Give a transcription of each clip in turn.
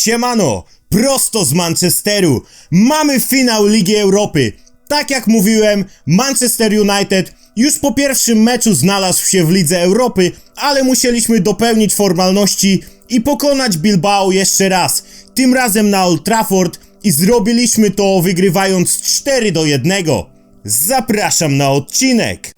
Siemano, prosto z Manchesteru. Mamy finał Ligi Europy. Tak jak mówiłem, Manchester United już po pierwszym meczu znalazł się w Lidze Europy, ale musieliśmy dopełnić formalności i pokonać Bilbao jeszcze raz. Tym razem na Old Trafford i zrobiliśmy to wygrywając 4 do 1. Zapraszam na odcinek.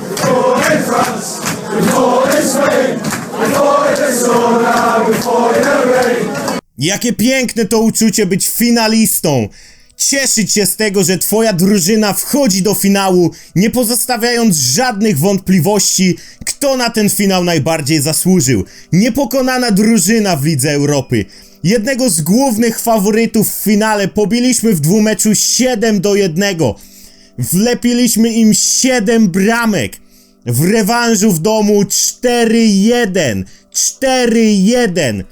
Jakie piękne to uczucie być finalistą. Cieszyć się z tego, że twoja drużyna wchodzi do finału, nie pozostawiając żadnych wątpliwości, kto na ten finał najbardziej zasłużył. Niepokonana drużyna w Lidze Europy. Jednego z głównych faworytów w finale pobiliśmy w dwumeczu 7 do 1. Wlepiliśmy im 7 bramek. W rewanżu w domu 4-1. 4-1.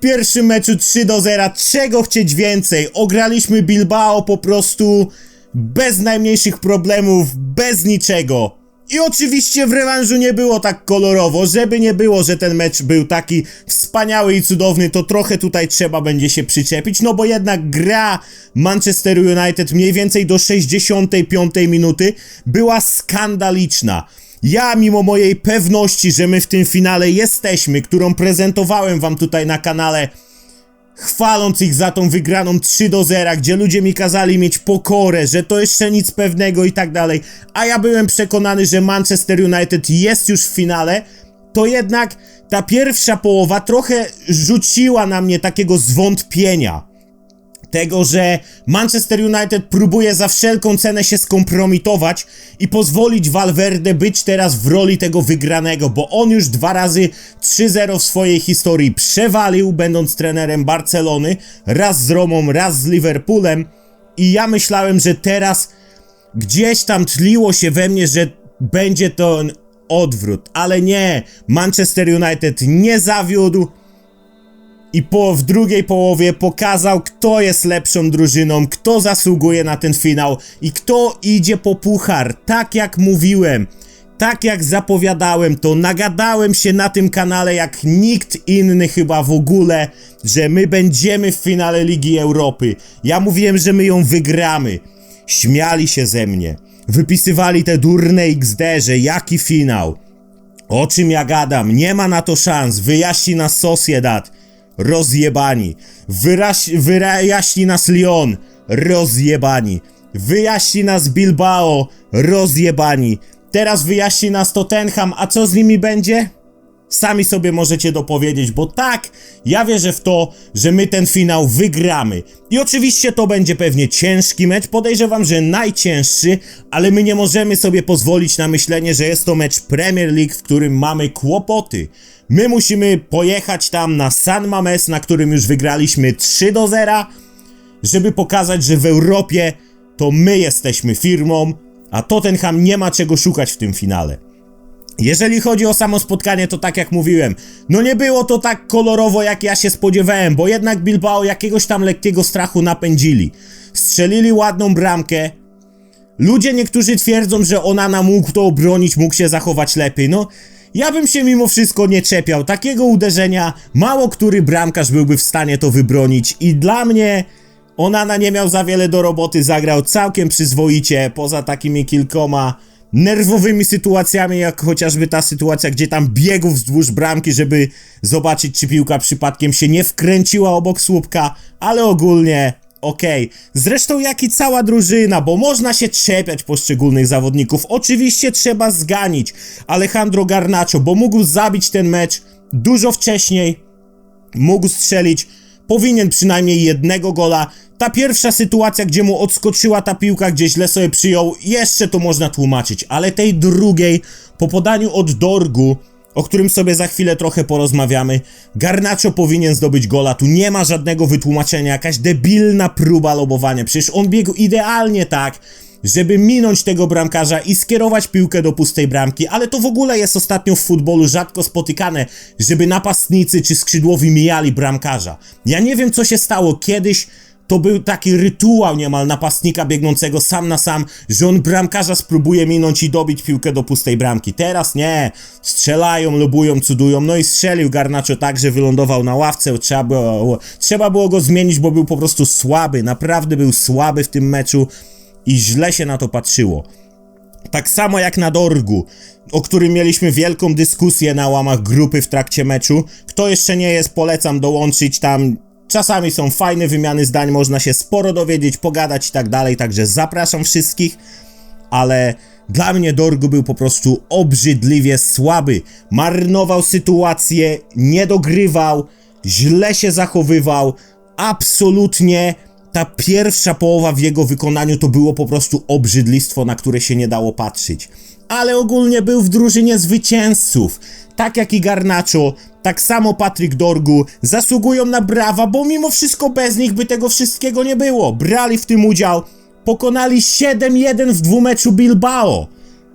Pierwszym meczu 3 do 0. Czego chcieć więcej? Ograliśmy Bilbao po prostu bez najmniejszych problemów, bez niczego. I oczywiście w rewanżu nie było tak kolorowo, żeby nie było, że ten mecz był taki wspaniały i cudowny, to trochę tutaj trzeba będzie się przyczepić, no bo jednak gra Manchester United mniej więcej do 65 minuty była skandaliczna. Ja, mimo mojej pewności, że my w tym finale jesteśmy, którą prezentowałem wam tutaj na kanale, chwaląc ich za tą wygraną 3 do 0, gdzie ludzie mi kazali mieć pokorę, że to jeszcze nic pewnego i tak dalej, a ja byłem przekonany, że Manchester United jest już w finale, to jednak ta pierwsza połowa trochę rzuciła na mnie takiego zwątpienia tego, że Manchester United próbuje za wszelką cenę się skompromitować i pozwolić Valverde być teraz w roli tego wygranego, bo on już dwa razy 3-0 w swojej historii przewalił, będąc trenerem Barcelony, raz z Romą, raz z Liverpoolem. I ja myślałem, że teraz gdzieś tam tliło się we mnie, że będzie to odwrót, ale nie, Manchester United nie zawiódł, i po, w drugiej połowie pokazał, kto jest lepszą drużyną, kto zasługuje na ten finał i kto idzie po puchar. Tak jak mówiłem, tak jak zapowiadałem to, nagadałem się na tym kanale jak nikt inny chyba w ogóle, że my będziemy w finale Ligi Europy. Ja mówiłem, że my ją wygramy. Śmiali się ze mnie. Wypisywali te durne XD, że jaki finał. O czym ja gadam? Nie ma na to szans. Wyjaśni nas Sociedad rozjebani. Wyraś, wyjaśni nas Lyon, rozjebani. Wyjaśni nas Bilbao, rozjebani. Teraz wyjaśni nas Tottenham, a co z nimi będzie? Sami sobie możecie dopowiedzieć, bo tak, ja wierzę w to, że my ten finał wygramy. I oczywiście to będzie pewnie ciężki mecz, podejrzewam, że najcięższy, ale my nie możemy sobie pozwolić na myślenie, że jest to mecz Premier League, w którym mamy kłopoty. My musimy pojechać tam na San Mames, na którym już wygraliśmy 3 do 0, żeby pokazać, że w Europie to my jesteśmy firmą, a Tottenham nie ma czego szukać w tym finale. Jeżeli chodzi o samo spotkanie, to tak jak mówiłem, no nie było to tak kolorowo, jak ja się spodziewałem, bo jednak Bilbao jakiegoś tam lekkiego strachu napędzili. Strzelili ładną bramkę. Ludzie niektórzy twierdzą, że Onana mógł to obronić, mógł się zachować lepiej. No, ja bym się mimo wszystko nie czepiał. Takiego uderzenia mało który bramkarz byłby w stanie to wybronić i dla mnie Onana nie miał za wiele do roboty, zagrał całkiem przyzwoicie, poza takimi kilkoma nerwowymi sytuacjami, jak chociażby ta sytuacja, gdzie tam biegł wzdłuż bramki, żeby zobaczyć, czy piłka przypadkiem się nie wkręciła obok słupka, ale ogólnie okej. Okay. Zresztą jak i cała drużyna, bo można się czepiać poszczególnych zawodników. Oczywiście trzeba zganić Alejandro Garnacho, bo mógł zabić ten mecz dużo wcześniej, mógł strzelić, powinien przynajmniej jednego gola. Ta pierwsza sytuacja, gdzie mu odskoczyła ta piłka, gdzie źle sobie przyjął, jeszcze to można tłumaczyć, ale tej drugiej, po podaniu od Dorgu, o którym sobie za chwilę trochę porozmawiamy. Garnacho powinien zdobyć gola, tu nie ma żadnego wytłumaczenia, jakaś debilna próba lobowania. Przecież on biegł idealnie tak, żeby minąć tego bramkarza i skierować piłkę do pustej bramki, ale to w ogóle jest ostatnio w futbolu rzadko spotykane, żeby napastnicy czy skrzydłowi mijali bramkarza. Ja nie wiem co się stało kiedyś, To był taki rytuał niemal napastnika biegnącego sam na sam, że on bramkarza spróbuje minąć i dobić piłkę do pustej bramki. Teraz nie. Strzelają, lobują, cudują. No i strzelił Garnacho tak, że wylądował na ławce. Trzeba było, trzeba było go zmienić, bo był po prostu słaby. Naprawdę był słaby w tym meczu i źle się na to patrzyło. Tak samo jak na Dorgu, o którym mieliśmy wielką dyskusję na łamach grupy w trakcie meczu. Kto jeszcze nie jest, polecam dołączyć tam. Czasami są fajne wymiany zdań, można się sporo dowiedzieć, pogadać i tak dalej, także zapraszam wszystkich. Ale dla mnie Dorgu był po prostu obrzydliwie słaby. Marnował sytuację, nie dogrywał, źle się zachowywał, absolutnie ta pierwsza połowa w jego wykonaniu to było po prostu obrzydlistwo, na które się nie dało patrzeć. Ale ogólnie był w drużynie zwycięzców. Tak jak i Garnacho, tak samo Patryk Dorgu zasługują na brawa, bo mimo wszystko bez nich by tego wszystkiego nie było. Brali w tym udział, pokonali 7-1 w dwumeczu Bilbao.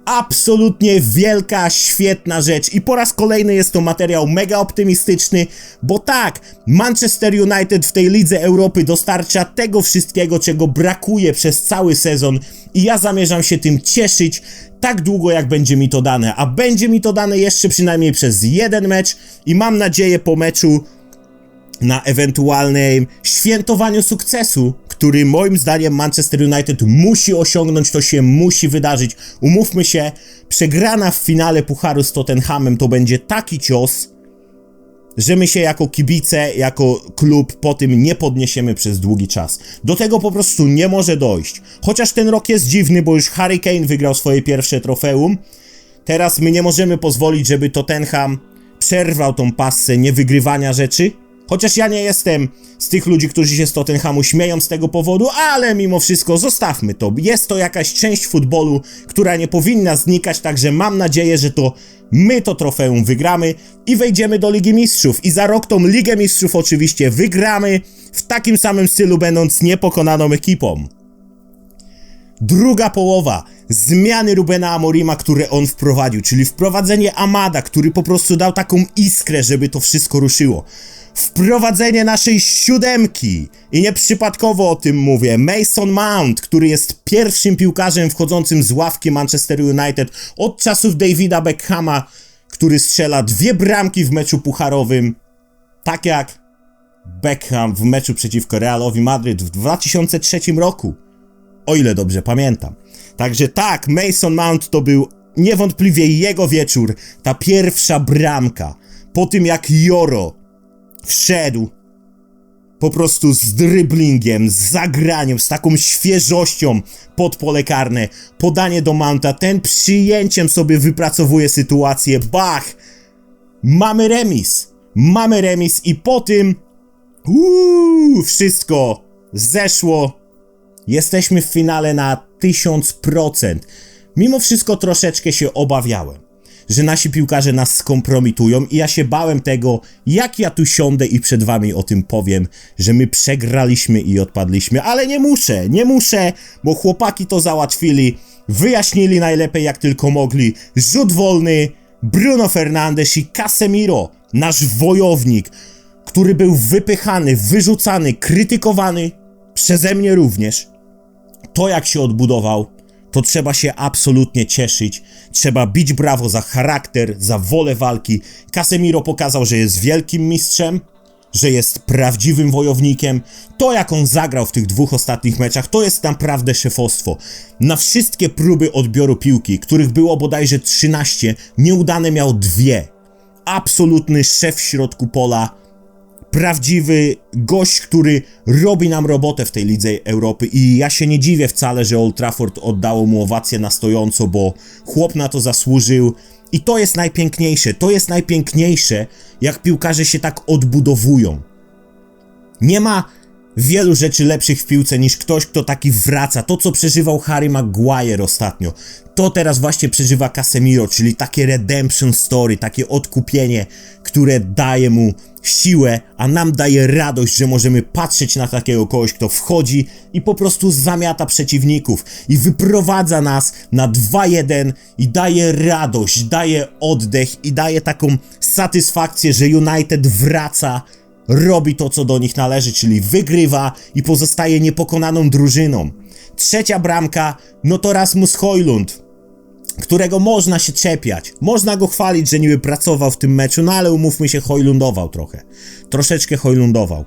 Absolutnie wielka, świetna rzecz. I po raz kolejny jest to materiał mega optymistyczny, bo tak, Manchester United w tej Lidze Europy dostarcza tego wszystkiego, czego brakuje przez cały sezon. I ja zamierzam się tym cieszyć tak długo, jak będzie mi to dane, a będzie mi to dane jeszcze przynajmniej przez jeden mecz i mam nadzieję po meczu na ewentualnym świętowaniu sukcesu, który moim zdaniem Manchester United musi osiągnąć, to się musi wydarzyć. Umówmy się, przegrana w finale Pucharu z Tottenhamem to będzie taki cios, że my się jako kibice, jako klub po tym nie podniesiemy przez długi czas. Do tego po prostu nie może dojść. Chociaż ten rok jest dziwny, bo już Harry Kane wygrał swoje pierwsze trofeum, teraz my nie możemy pozwolić, żeby Tottenham przerwał tą passę niewygrywania rzeczy, Chociaż ja nie jestem z tych ludzi, którzy się z Tottenhamu śmieją z tego powodu, ale mimo wszystko zostawmy to. Jest to jakaś część futbolu, która nie powinna znikać, także mam nadzieję, że to my to trofeum wygramy i wejdziemy do Ligi Mistrzów. I za rok tą Ligę Mistrzów oczywiście wygramy w takim samym stylu, będąc niepokonaną ekipą. Druga połowa. Zmiany Rubena Amorima, które on wprowadził, czyli wprowadzenie Amada, który po prostu dał taką iskrę, żeby to wszystko ruszyło wprowadzenie naszej siódemki. I nieprzypadkowo o tym mówię. Mason Mount, który jest pierwszym piłkarzem wchodzącym z ławki Manchester United od czasów Davida Beckhama, który strzela dwie bramki w meczu pucharowym. Tak jak Beckham w meczu przeciwko Realowi Madryt w 2003 roku. O ile dobrze pamiętam. Także tak, Mason Mount to był niewątpliwie jego wieczór, ta pierwsza bramka. Po tym jak Joro wszedł po prostu z dryblingiem, z zagraniem, z taką świeżością pod pole karne. Podanie do Mounta, ten przyjęciem sobie wypracowuje sytuację. Bach! Mamy remis. Mamy remis i po tym uuu, wszystko zeszło. Jesteśmy w finale na 1000%. Mimo wszystko troszeczkę się obawiałem że nasi piłkarze nas skompromitują i ja się bałem tego, jak ja tu siądę i przed wami o tym powiem, że my przegraliśmy i odpadliśmy, ale nie muszę, nie muszę, bo chłopaki to załatwili, wyjaśnili najlepiej jak tylko mogli, rzut wolny, Bruno Fernandes i Casemiro, nasz wojownik, który był wypychany, wyrzucany, krytykowany, przeze mnie również. To jak się odbudował, to trzeba się absolutnie cieszyć. Trzeba bić brawo za charakter, za wolę walki. Casemiro pokazał, że jest wielkim mistrzem, że jest prawdziwym wojownikiem. To, jak on zagrał w tych dwóch ostatnich meczach, to jest naprawdę szefostwo. Na wszystkie próby odbioru piłki, których było bodajże 13, nieudane miał dwie. Absolutny szef w środku pola prawdziwy gość, który robi nam robotę w tej Lidze Europy i ja się nie dziwię wcale, że Old Trafford oddało mu owację na stojąco, bo chłop na to zasłużył i to jest najpiękniejsze, to jest najpiękniejsze, jak piłkarze się tak odbudowują. Nie ma wielu rzeczy lepszych w piłce niż ktoś, kto taki wraca. To, co przeżywał Harry Maguire ostatnio, to teraz właśnie przeżywa Casemiro, czyli takie redemption story, takie odkupienie, które daje mu siłę, a nam daje radość, że możemy patrzeć na takiego kogoś, kto wchodzi i po prostu zamiata przeciwników i wyprowadza nas na 2-1 i daje radość, daje oddech i daje taką satysfakcję, że United wraca robi to, co do nich należy, czyli wygrywa i pozostaje niepokonaną drużyną. Trzecia bramka, no to Rasmus Hojlund, którego można się czepiać. Można go chwalić, że niby pracował w tym meczu, no ale umówmy się, hojlundował trochę. Troszeczkę hojlundował.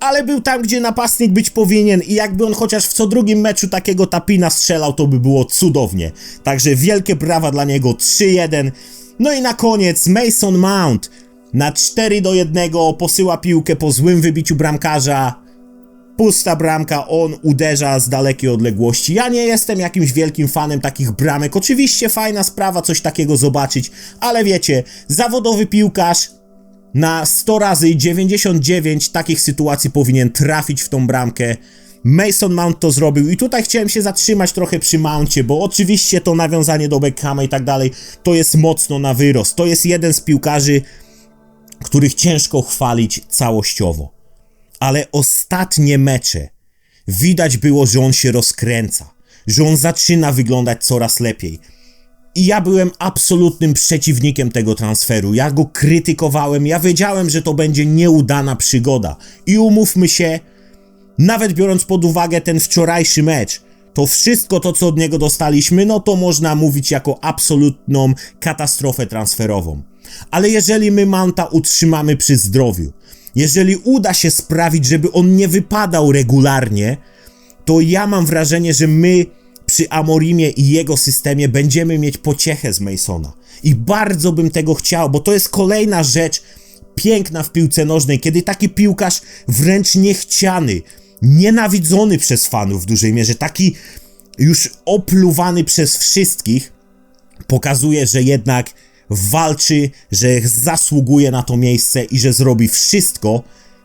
Ale był tam, gdzie napastnik być powinien i jakby on chociaż w co drugim meczu takiego tapina strzelał, to by było cudownie. Także wielkie brawa dla niego, 3-1. No i na koniec Mason Mount na 4 do 1 posyła piłkę po złym wybiciu bramkarza pusta bramka, on uderza z dalekiej odległości. Ja nie jestem jakimś wielkim fanem takich bramek. Oczywiście fajna sprawa coś takiego zobaczyć, ale wiecie, zawodowy piłkarz na 100 razy 99 takich sytuacji powinien trafić w tą bramkę. Mason Mount to zrobił i tutaj chciałem się zatrzymać trochę przy Mouncie, bo oczywiście to nawiązanie do Beckhama i tak dalej, to jest mocno na wyrost. To jest jeden z piłkarzy, których ciężko chwalić całościowo ale ostatnie mecze widać było, że on się rozkręca, że on zaczyna wyglądać coraz lepiej. I ja byłem absolutnym przeciwnikiem tego transferu. Ja go krytykowałem, ja wiedziałem, że to będzie nieudana przygoda. I umówmy się, nawet biorąc pod uwagę ten wczorajszy mecz, to wszystko to, co od niego dostaliśmy, no to można mówić jako absolutną katastrofę transferową. Ale jeżeli my Manta utrzymamy przy zdrowiu, jeżeli uda się sprawić, żeby on nie wypadał regularnie, to ja mam wrażenie, że my przy Amorimie i jego systemie będziemy mieć pociechę z Masona. I bardzo bym tego chciał, bo to jest kolejna rzecz piękna w piłce nożnej, kiedy taki piłkarz wręcz niechciany, nienawidzony przez fanów w dużej mierze, taki już opluwany przez wszystkich, pokazuje, że jednak walczy, że zasługuje na to miejsce i że zrobi wszystko,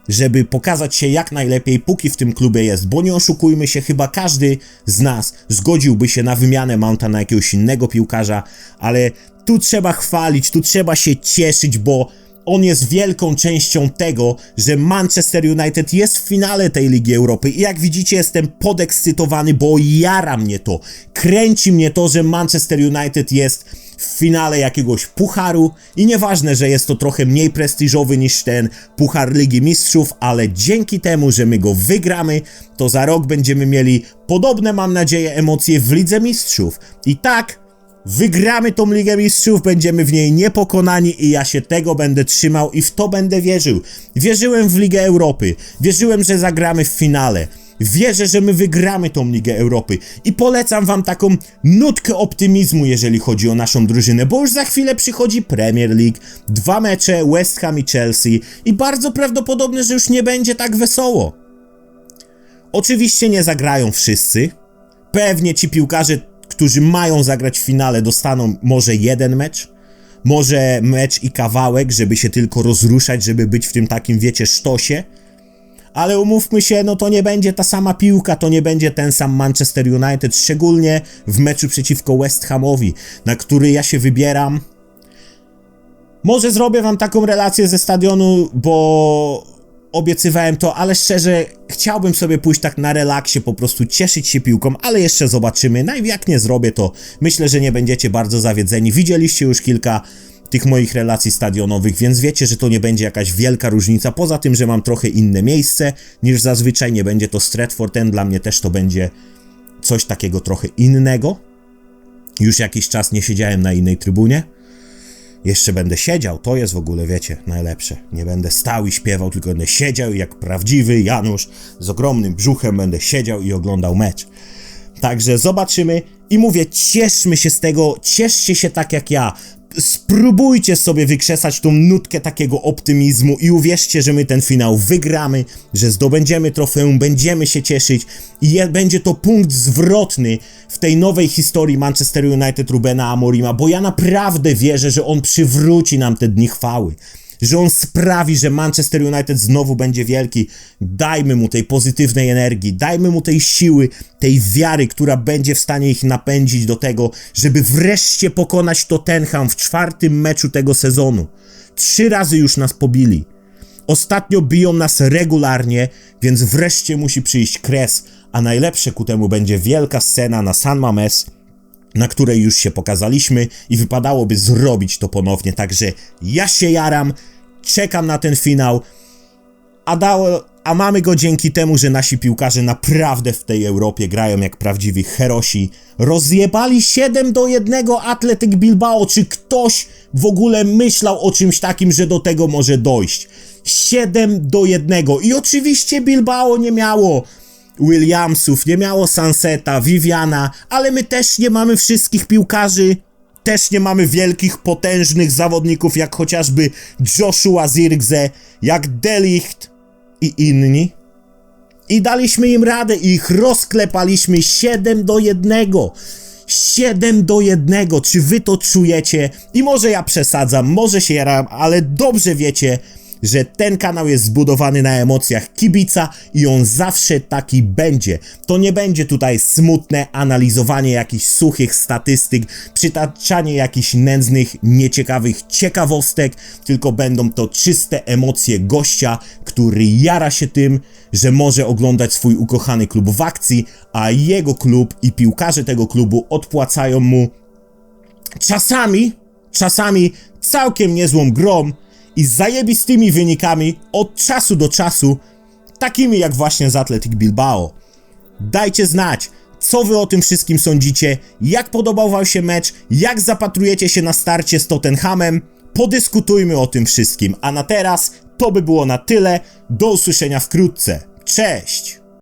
żeby pokazać się jak najlepiej, póki w tym klubie jest. Bo nie oszukujmy się, chyba każdy z nas zgodziłby się na wymianę Mounta na jakiegoś innego piłkarza, ale tu trzeba chwalić, tu trzeba się cieszyć, bo on jest wielką częścią tego, że Manchester United jest w finale tej Ligi Europy. I jak widzicie jestem podekscytowany, bo jara mnie to, kręci mnie to, że Manchester United jest w finale jakiegoś pucharu. I nieważne, że jest to trochę mniej prestiżowy niż ten Puchar Ligi Mistrzów, ale dzięki temu, że my go wygramy, to za rok będziemy mieli podobne, mam nadzieję, emocje w Lidze Mistrzów. I tak, Wygramy tą Ligę Mistrzów, będziemy w niej niepokonani i ja się tego będę trzymał i w to będę wierzył. Wierzyłem w Ligę Europy, wierzyłem, że zagramy w finale. Wierzę, że my wygramy tą Ligę Europy i polecam wam taką nutkę optymizmu, jeżeli chodzi o naszą drużynę, bo już za chwilę przychodzi Premier League, dwa mecze West Ham i Chelsea i bardzo prawdopodobne, że już nie będzie tak wesoło. Oczywiście nie zagrają wszyscy. Pewnie ci piłkarze, którzy mają zagrać w finale, dostaną może jeden mecz, może mecz i kawałek, żeby się tylko rozruszać, żeby być w tym takim, wiecie, sztosie ale umówmy się, no to nie będzie ta sama piłka, to nie będzie ten sam Manchester United, szczególnie w meczu przeciwko West Hamowi, na który ja się wybieram. Może zrobię wam taką relację ze stadionu, bo obiecywałem to, ale szczerze chciałbym sobie pójść tak na relaksie, po prostu cieszyć się piłką, ale jeszcze zobaczymy. No i jak nie zrobię to, myślę, że nie będziecie bardzo zawiedzeni. Widzieliście już kilka tych moich relacji stadionowych, więc wiecie, że to nie będzie jakaś wielka różnica, poza tym, że mam trochę inne miejsce niż zazwyczaj, nie będzie to Stratford ten dla mnie też to będzie coś takiego trochę innego. Już jakiś czas nie siedziałem na innej trybunie. Jeszcze będę siedział, to jest w ogóle, wiecie, najlepsze. Nie będę stał i śpiewał, tylko będę siedział jak prawdziwy Janusz z ogromnym brzuchem, będę siedział i oglądał mecz. Także zobaczymy i mówię, cieszmy się z tego, cieszcie się tak jak ja spróbujcie sobie wykrzesać tą nutkę takiego optymizmu i uwierzcie, że my ten finał wygramy, że zdobędziemy trofeum, będziemy się cieszyć i będzie to punkt zwrotny w tej nowej historii Manchester United Rubena Amorima, bo ja naprawdę wierzę, że on przywróci nam te dni chwały że on sprawi, że Manchester United znowu będzie wielki. Dajmy mu tej pozytywnej energii, dajmy mu tej siły, tej wiary, która będzie w stanie ich napędzić do tego, żeby wreszcie pokonać Tottenham w czwartym meczu tego sezonu. Trzy razy już nas pobili. Ostatnio biją nas regularnie, więc wreszcie musi przyjść kres, a najlepsze ku temu będzie wielka scena na San Mames, na której już się pokazaliśmy i wypadałoby zrobić to ponownie. Także ja się jaram, czekam na ten finał a, dało, a mamy go dzięki temu, że nasi piłkarze naprawdę w tej Europie grają jak prawdziwi herosi. Rozjebali 7 do 1 Atletyk Bilbao. Czy ktoś w ogóle myślał o czymś takim, że do tego może dojść? 7 do 1. I oczywiście Bilbao nie miało Williamsów, nie miało Sanseta, Viviana, ale my też nie mamy wszystkich piłkarzy. Też nie mamy wielkich, potężnych zawodników, jak chociażby Joshua Zirkze, jak Delicht i inni. I daliśmy im radę i ich rozklepaliśmy 7 do 1. 7 do 1. Czy wy to czujecie? I może ja przesadzam, może się jaram, ale dobrze wiecie, że ten kanał jest zbudowany na emocjach kibica i on zawsze taki będzie. To nie będzie tutaj smutne analizowanie jakichś suchych statystyk, przytaczanie jakichś nędznych, nieciekawych ciekawostek, tylko będą to czyste emocje gościa, który jara się tym, że może oglądać swój ukochany klub w akcji, a jego klub i piłkarze tego klubu odpłacają mu czasami, czasami całkiem niezłą grą i zajebistymi wynikami od czasu do czasu, takimi jak właśnie z Athletic Bilbao. Dajcie znać, co wy o tym wszystkim sądzicie, jak podobał wam się mecz, jak zapatrujecie się na starcie z Tottenhamem, podyskutujmy o tym wszystkim, a na teraz to by było na tyle, do usłyszenia wkrótce, cześć!